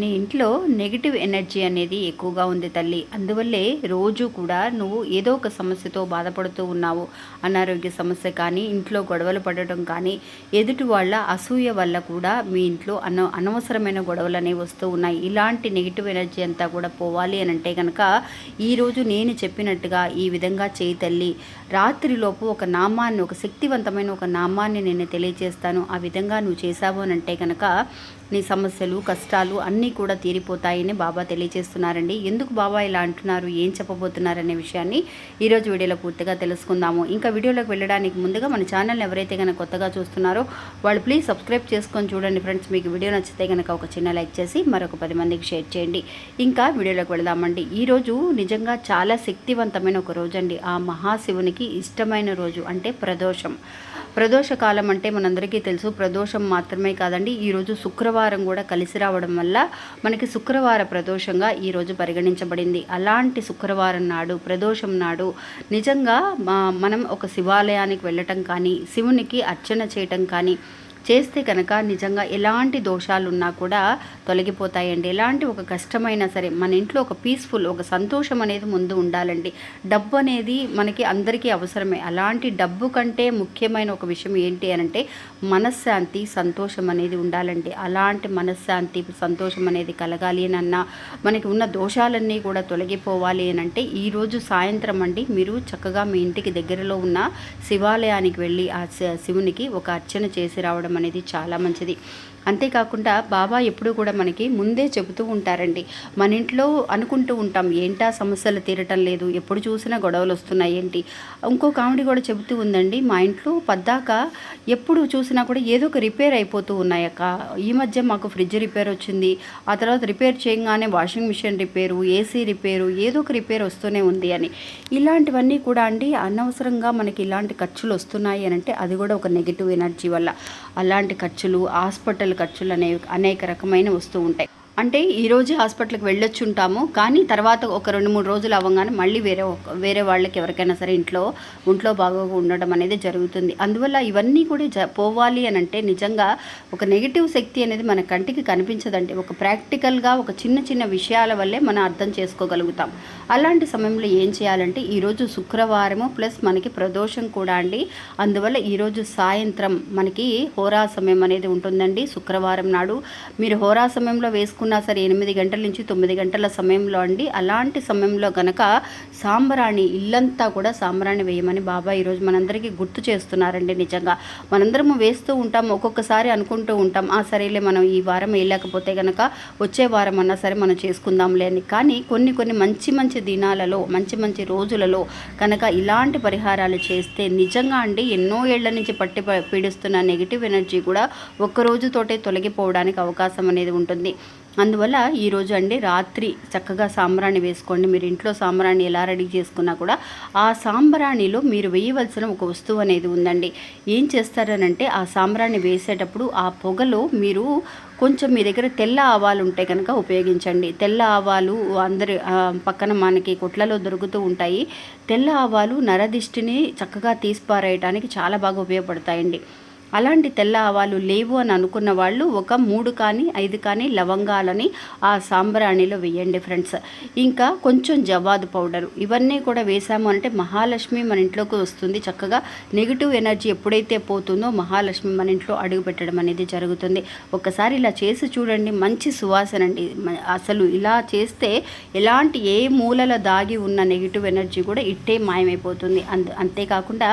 నీ ఇంట్లో negative energy అనేది ఎక్కువగా ఉంది తల్లి. అందువల్లే రోజు కూడా నువ్వు ఏదో ఒక సమస్యతో బాధపడుతూ ఉన్నావు. అనారోగ్య సమస్య కానీ ఇంట్లో గొడవలు పడటం కానీ ఎదుటి వాళ్ళ అసూయ వల్ల కూడా మీ ఇంట్లో అన అనవసరమైన గొడవలు అనేవి వస్తూ ఉన్నాయి. ఇలాంటి నెగిటివ్ ఎనర్జీ అంతా కూడా పోవాలి అని అంటే కనుక ఈరోజు నేను చెప్పినట్టుగా ఈ విధంగా చేయి తల్లి. రాత్రిలోపు ఒక నామాన్ని ఒక శక్తివంతమైన ఒక నామాన్ని నేను తెలియజేస్తాను. ఆ విధంగా నువ్వు చేశావు అని అంటే కనుక నీ సమస్యలు కష్టాలు అన్నీ కూడా తీరిపోతాయని బాబా తెలియజేస్తున్నారండి. ఎందుకు బాబా ఇలా అంటున్నారు? ఏం చెప్పబోతున్నారు అనే విషయాన్ని ఈరోజు వీడియోలో పూర్తిగా తెలుసుకుందాము. ఇంకా వీడియోలోకి వెళ్ళడానికి ముందుగా మన ఛానల్ని ఎవరైతే కనుక కొత్తగా చూస్తున్నారో వాళ్ళు ప్లీజ్ సబ్స్క్రైబ్ చేసుకొని చూడండి ఫ్రెండ్స్ మీకు వీడియో నచ్చితే కనుక ఒక చిన్న లైక్ చేసి మరొక పది మందికి షేర్ చేయండి. ఇంకా వీడియోలోకి వెళదామండి. ఈరోజు నిజంగా చాలా శక్తివంతమైన ఒక రోజు అండి ఆ మహాశివునికి ఇష్టమైన రోజు అంటే ప్రదోషం. ప్రదోష కాలం అంటే మనందరికీ తెలుసు. ప్రదోషం మాత్రమే కాదండి. ఈరోజు శుక్రవారం కూడా కలిసి రావడం వల్ల మనకి శుక్రవార ప్రదోషంగా ఈరోజు పరిగణించబడింది. అలాంటి శుక్రవారం నాడు ప్రదోషం నాడు నిజంగా మనం ఒక శివాలయానికి వెళ్ళటం కానీ శివునికి అర్చన చేయటం కానీ చేస్తే కనుక నిజంగా ఎలాంటి దోషాలు ఉన్నా కూడా తొలగిపోతాయండి. ఎలాంటి ఒక కష్టమైనా సరే మన ఇంట్లో ఒక పీస్ఫుల్ ఒక సంతోషం అనేది ముందు ఉండాలండి. డబ్బు అనేది మనకి అందరికీ అవసరమే. అలాంటి డబ్బు కంటే ముఖ్యమైన ఒక విషయం ఏంటి అనంటే మనశ్శాంతి సంతోషం అనేది ఉండాలండి. అలాంటి మనశ్శాంతి సంతోషం అనేది కలగాలి అని అన్నా మనకి ఉన్న దోషాలన్నీ కూడా తొలగిపోవాలి అని అంటే ఈరోజు సాయంత్రం అండి మీరు చక్కగా మీ ఇంటికి దగ్గరలో ఉన్న శివాలయానికి వెళ్ళి ఆ శివునికి ఒక అర్చన చేసి రావడం అనేది చాలా మంచిది. అంతేకాకుండా బాబా ఎప్పుడు కూడా మనకి ముందే చెబుతూ ఉంటారండి. మన ఇంట్లో అనుకుంటూ ఉంటాం ఏంటా సమస్యలు తీరటం లేదు? ఎప్పుడు చూసినా గొడవలు వస్తున్నాయి ఏంటి? ఇంకో కామెడీ కూడా చెబుతూ ఉందండి. మా ఇంట్లో పద్దాక ఎప్పుడు చూసినా కూడా ఏదో ఒక రిపేర్ అయిపోతూ ఉన్నాయక్క ఈ మధ్య మాకు ఫ్రిడ్జ్ రిపేర్ వచ్చింది. ఆ తర్వాత రిపేర్ చేయగానే washing machine repair AC repair ఏదో ఒక రిపేర్ వస్తూనే ఉంది అని. ఇలాంటివన్నీ కూడా అండి అనవసరంగా మనకి ఇలాంటి ఖర్చులు వస్తున్నాయి అని అంటే అది కూడా ఒక నెగిటివ్ ఎనర్జీ వల్ల. అలాంటి ఖర్చులు హాస్పిటల్ ఖర్చులు అనేవి అనేక రకమైన వస్తూ ఉంటాయి. అంటే ఈరోజు హాస్పిటల్కి వెళ్ళొచ్చు ఉంటాము కానీ తర్వాత ఒక రెండు మూడు రోజులు అవ్వగానే మళ్ళీ వేరే వేరే వాళ్ళకి ఎవరికైనా సరే ఇంట్లో ఒంట్లో బాగోగా ఉండడం అనేది జరుగుతుంది. అందువల్ల ఇవన్నీ కూడా జ పోవాలి అని అంటే నిజంగా ఒక నెగిటివ్ శక్తి అనేది మన కంటికి కనిపించదండి. ఒక ప్రాక్టికల్గా ఒక చిన్న చిన్న విషయాల వల్లే మనం అర్థం చేసుకోగలుగుతాం. అలాంటి సమయంలో ఏం చేయాలంటే ఈరోజు శుక్రవారము ప్లస్ మనకి ప్రదోషం కూడా అండి. అందువల్ల ఈరోజు సాయంత్రం మనకి హోరా సమయం అనేది ఉంటుందండి. శుక్రవారం నాడు మీరు హోరా సమయంలో వేసుకున్న తీసుకున్నా సరే ఎనిమిది గంటల నుంచి తొమ్మిది గంటల సమయంలో అండి. అలాంటి సమయంలో గనక సాంబరాణి ఇల్లంతా కూడా సాంబరాణి వేయమని బాబా ఈరోజు మనందరికీ గుర్తు చేస్తున్నారండి నిజంగా. మనందరము వేస్తూ ఉంటాం ఒక్కొక్కసారి అనుకుంటూ ఉంటాం ఆ సరేలే మనం ఈ వారం వేయలేకపోతే గనక వచ్చే వారం అన్నా సరే మనం చేసుకుందాంలే అని. కానీ కొన్ని కొన్ని మంచి మంచి దినాలలో మంచి మంచి రోజులలో కనుక ఇలాంటి పరిహారాలు చేస్తే నిజంగా అండి ఎన్నో ఏళ్ళ నుంచి పట్టి పీడిస్తున్న నెగిటివ్ ఎనర్జీ కూడా ఒక్క రోజుతోటే తొలగిపోవడానికి అవకాశం అనేది ఉంటుంది. అందువల్ల ఈరోజు అండి రాత్రి చక్కగా సాంబ్రాణి వేసుకోండి. మీరు ఇంట్లో సాంబ్రాణి ఎలా రెడీ చేసుకున్నా కూడా ఆ సాంబ్రాణిలో మీరు వేయవలసిన ఒక వస్తువు అనేది ఉందండి. ఏం చేస్తారనంటే ఆ సాంబ్రాణి వేసేటప్పుడు ఆ పొగలో మీరు కొంచెం మీ దగ్గర తెల్ల ఆవాలు ఉంటే కనుక ఉపయోగించండి. తెల్ల ఆవాలు అందరి పక్కన మనకి కొట్లలో దొరుకుతూ ఉంటాయి. తెల్ల ఆవాలు నరదిష్టిని చక్కగా తీసిపారేయడానికి చాలా బాగా ఉపయోగపడతాయండి. అలాంటి తెల్ల ఆవాలు లేవు అని అనుకున్న వాళ్ళు ఒక మూడు కానీ ఐదు కానీ లవంగాలని ఆ సాంబ్రాణిలో వేయండి ఫ్రెండ్స్. ఇంకా కొంచెం జవాదు పౌడర్. ఇవన్నీ కూడా వేసాము అంటే మహాలక్ష్మి మన ఇంట్లోకి వస్తుంది. చక్కగా నెగిటివ్ ఎనర్జీ ఎప్పుడైతే పోతుందో మహాలక్ష్మి మన ఇంట్లో అడుగు పెట్టడం అనేది జరుగుతుంది. ఒకసారి ఇలా చేసి చూడండి. మంచి సువాసన అండి. అసలు ఇలా చేస్తే ఎలాంటి ఏ మూలల దాగి ఉన్న నెగిటివ్ ఎనర్జీ కూడా ఇట్టే మాయమైపోతుంది. అంత అంతేకాకుండా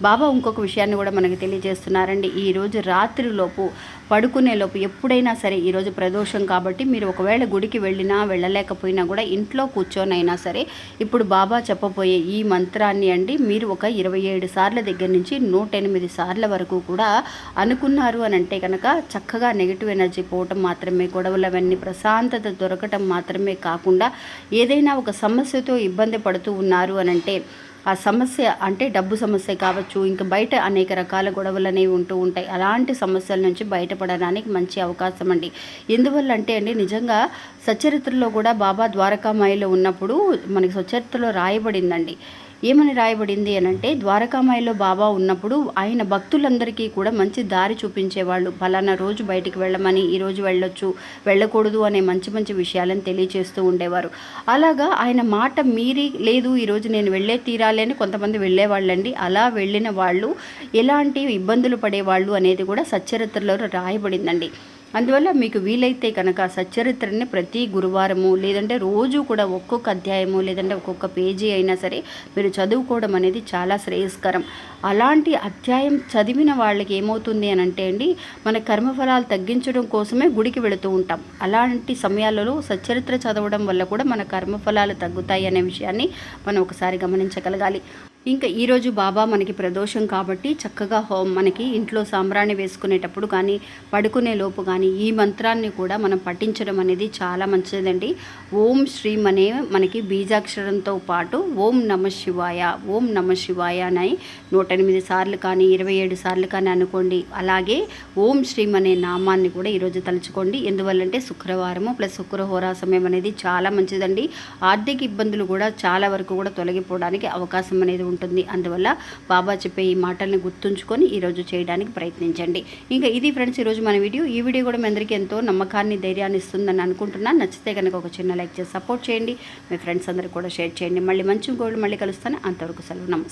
బాబా ఇంకొక విషయాన్ని కూడా మనకి తెలియజేస్తున్నారండి. ఈరోజు రాత్రిలోపు పడుకునేలోపు ఎప్పుడైనా సరే ఈరోజు ప్రదోషం కాబట్టి మీరు ఒకవేళ గుడికి వెళ్ళినా వెళ్ళలేకపోయినా కూడా ఇంట్లో కూర్చొనైనా సరే ఇప్పుడు బాబా చెప్పబోయే ఈ మంత్రాన్ని అండి మీరు ఒక ఇరవై ఏడు సార్ల దగ్గర నుంచి నూట ఎనిమిది సార్ల వరకు కూడా అనుకున్నారు అని అంటే కనుక చక్కగా నెగిటివ్ ఎనర్జీ పోవటం మాత్రమే గొడవలవన్నీ ప్రశాంతత దొరకటం మాత్రమే కాకుండా ఏదైనా ఒక సమస్యతో ఇబ్బంది పడుతూ ఉన్నారు అని అంటే ఆ సమస్య అంటే డబ్బు సమస్య కావచ్చు ఇంకా బయట అనేక రకాల గొడవలు అనేవి ఉంటూ ఉంటాయి. అలాంటి సమస్యల నుంచి బయటపడడానికి మంచి అవకాశం అండి ఎందువల్ల అంటే అండి నిజంగా సచరిత్రలో కూడా బాబా ద్వారకామాయిలో ఉన్నప్పుడు మనకి సచరిత్రలో రాయబడిందండి. ఏమని రాయబడింది అని అంటే ద్వారకామాయిలో బాబా ఉన్నప్పుడు ఆయన భక్తులందరికీ కూడా మంచి దారి చూపించేవాళ్ళు. ఫలానా రోజు బయటికి వెళ్ళమని ఈరోజు వెళ్ళొచ్చు వెళ్ళకూడదు అనే మంచి మంచి విషయాలను తెలియచేస్తూ ఉండేవారు. అలాగా ఆయన మాట మీరి లేదు ఈరోజు నేను వెళ్ళే తీరాలి అని కొంతమంది వెళ్ళేవాళ్ళండి. అలా వెళ్ళిన వాళ్ళు ఎలాంటి ఇబ్బందులు పడేవాళ్ళు అనేది కూడా సచ్చరిత్రలో రాయబడిందండి. అందువల్ల మీకు వీలైతే కనుక సచ్చరిత్రని ప్రతి గురువారము లేదంటే రోజు కూడా ఒక్కొక్క అధ్యాయము లేదంటే ఒక్కొక్క పేజీ అయినా సరే మీరు చదువుకోవడం అనేది చాలా శ్రేయస్కరం. అలాంటి అధ్యాయం చదివిన వాళ్ళకి ఏమవుతుంది అని అంటే అండి మన కర్మఫలాలు తగ్గించడం కోసమే గుడికి వెళుతూ ఉంటాం. అలాంటి సమయాలలో సచ్చరిత్ర చదవడం వల్ల కూడా మన కర్మఫలాలు తగ్గుతాయి అనే విషయాన్ని మనం ఒకసారి గమనించగలగాలి. ఇంకా ఈరోజు బాబా మనకి ప్రదోషం కాబట్టి చక్కగా హోం మనకి ఇంట్లో సాంబ్రాణి వేసుకునేటప్పుడు కానీ పడుకునే లోపు కానీ ఈ మంత్రాన్ని కూడా మనం పఠించడం అనేది చాలా మంచిదండి. ఓం శ్రీం అనే మనకి బీజాక్షరంతో పాటు ఓం నమ శివాయ ఓం నమ శివాయ అని నూట ఎనిమిది సార్లు కానీ ఇరవై ఏడు సార్లు కానీ అనుకోండి. అలాగే ఓం శ్రీం అనే నామాన్ని కూడా ఈరోజు తలుచుకోండి. ఎందువల్లంటే శుక్రవారము ప్లస్ శుక్ర హోరా సమయం అనేది చాలా మంచిదండి. ఆర్థిక ఇబ్బందులు కూడా చాలా వరకు కూడా తొలగిపోవడానికి అవకాశం అనేది ఉంటుంది. అందువల్ల బాబా చెప్పే ఈ మాటల్ని గుర్తుంచుకొని ఈరోజు చేయడానికి ప్రయత్నించండి. ఇంకా ఇది ఫ్రెండ్స్ ఈరోజు మన వీడియో. ఈ వీడియో కూడా మీ అందరికీ ఎంతో నమ్మకాన్ని ధైర్యాన్ని ఇస్తుందని అనుకుంటున్నాను. నచ్చితే కనుక ఒక చిన్న లైక్ చేసి సపోర్ట్ చేయండి. మీ ఫ్రెండ్స్ అందరికీ కూడా షేర్ చేయండి. మళ్ళీ మంచి గోల్డ్ మళ్ళీ కలుస్తాను. అంతవరకు సెలవు. నమస్తే